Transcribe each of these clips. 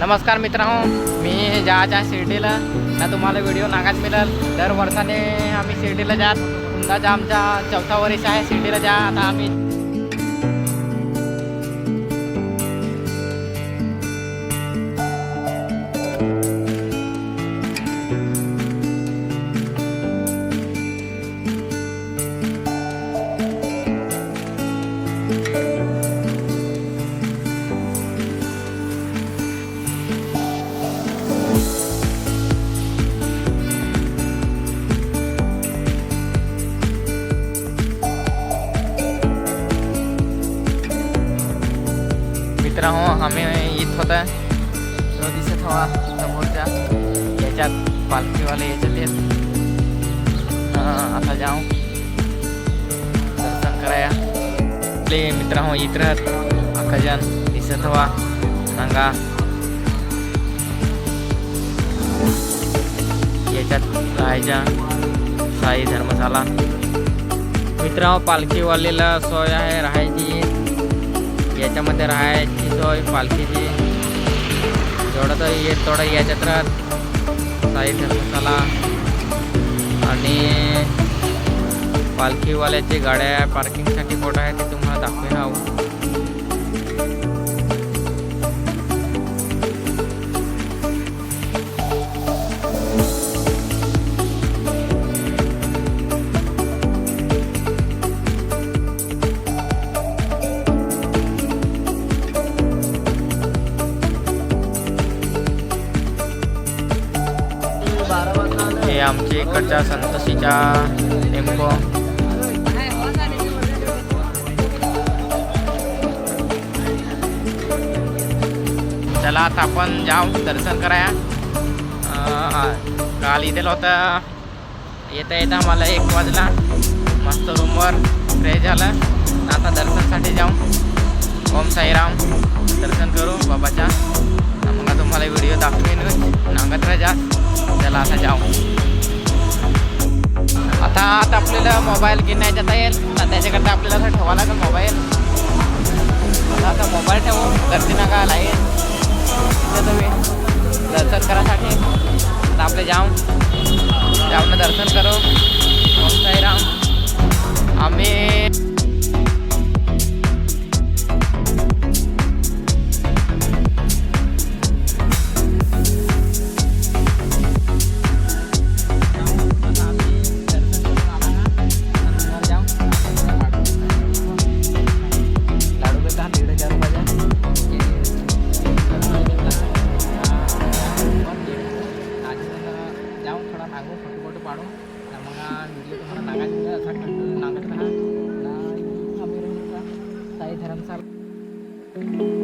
नमस्कार मित्रांनो मी ज्या शिर्डीला. ना तुम्हाला व्हिडिओ नागात मिळेल. दर वर्षाने आम्ही शिर्डीला जात. यंदाचा आमचा चौथा वर्ष आहे शिर्डीला जा. आता आम्ही मित्रांनो आम्ही येत होता तो दिसत हवा समोरच्या याच्यात पालखीवाले याच्यात येत आता जाऊ। दर्शन कराया। आपले मित्रांनो येत राहत अकाजन दिसत हवा सांगा याच्यात राहायच्या साई धर्मशाला। मित्रांनो पालखीवालेला सोय आहे राहायची याच्यामध्ये राहायची सोय पालखीची. जेवढं तर येत तेवढं याच्यात राहत. साई धर्मशाला आणि पालखीवाल्याची गाड्या पार्किंगसाठी कुठं आहे ते तुम्हाला दाखवेन आहोत हे आमच्या इकडच्या संतशीच्या टेम्पो चला आता आपण जाऊ दर्शन कराया काल इथेला होता येता येता मला एक वाजला. मस्त रूमवर फ्रेश झालं. आता दर्शनसाठी जाऊ. ओम साईराम. दर्शन करू बाबाच्या. मग तुम्हाला व्हिडिओ दाखवेन. नांगत राजा. चला आता जाऊ. आता आता आपल्याला मोबाईल घेण्यात जाता येईल. तर त्याच्याकरता आपल्याला असं ठेवा लागेल मोबाईल आता आता मोबाईल ठेवू गर्दी नका लाईन तिथे तुम्ही दर्शन करासाठी आता आपले जाऊ जाऊन दर्शन करू. ओम साईराम आम्ही जाऊन थोडा नागो फोटो फोटो पाडू मग व्हिडिओ तुम्हाला नागायचं असा कंटिन्यू नागत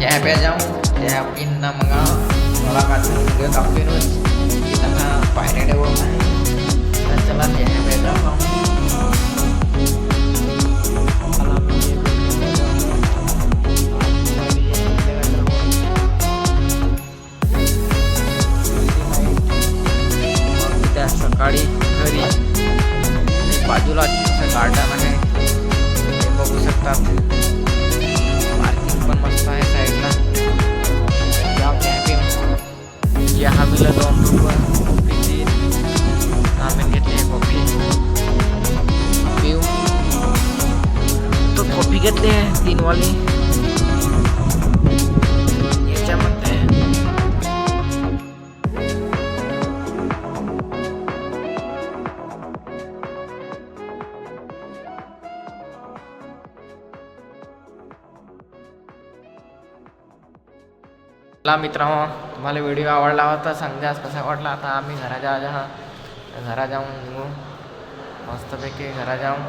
राहा ना आम्ही राहू का साई धर्मशाला चहा प्या जाऊ चहा पिन ना मग पायऱ्या त्या सकाळी घरी बाजूला गार्डन आहे. ते बघू शकता. तो तीन घेतली आहे तीनवाली याच्यामध्ये चला मित्रांनो तुम्हाला व्हिडिओ आवडला होता सांगा कसा वाटला आता? आम्ही घरा जा जा घरा जाऊन निघू. मस्तपैकी घरा जाऊन.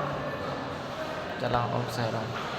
calang om serang